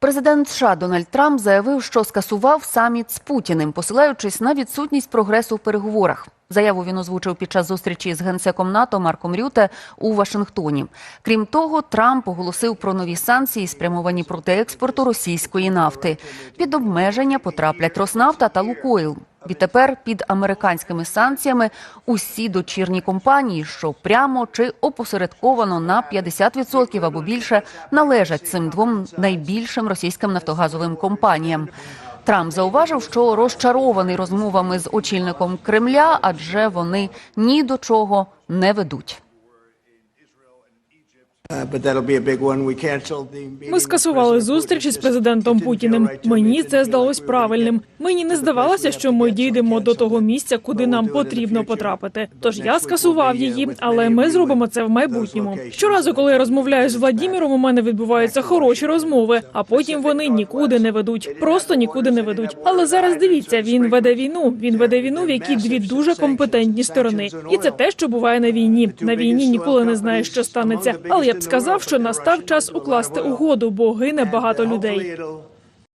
Президент США Дональд Трамп заявив, що скасував саміт з Путіним, посилаючись на відсутність прогресу в переговорах. Заяву він озвучив під час зустрічі з генсеком НАТО Марком Рюте у Вашингтоні. Крім того, Трамп оголосив про нові санкції, спрямовані проти експорту російської нафти. Під обмеження потраплять Роснафта та Лукойл. Відтепер під американськими санкціями усі дочірні компанії, що прямо чи опосередковано на 50% або більше належать цим двом найбільшим російським нафтогазовим компаніям. Трамп зауважив, що розчарований розмовами з очільником Кремля, адже вони ні до чого не ведуть. Ми скасували зустріч із президентом Путіним. Мені це здалось правильним. Мені не здавалося, що ми дійдемо до того місця, куди нам потрібно потрапити. Тож я скасував її, але ми зробимо це в майбутньому. Щоразу, коли я розмовляю з Владіміром, у мене відбуваються хороші розмови, а потім вони нікуди не ведуть, просто нікуди не ведуть. Але зараз дивіться, він веде війну. Він веде війну, в якій дві дуже компетентні сторони, і це те, що буває на війні. На війні ніколи не знаєш, що станеться. Але я б сказав, що настав час укласти угоду, бо гине багато людей.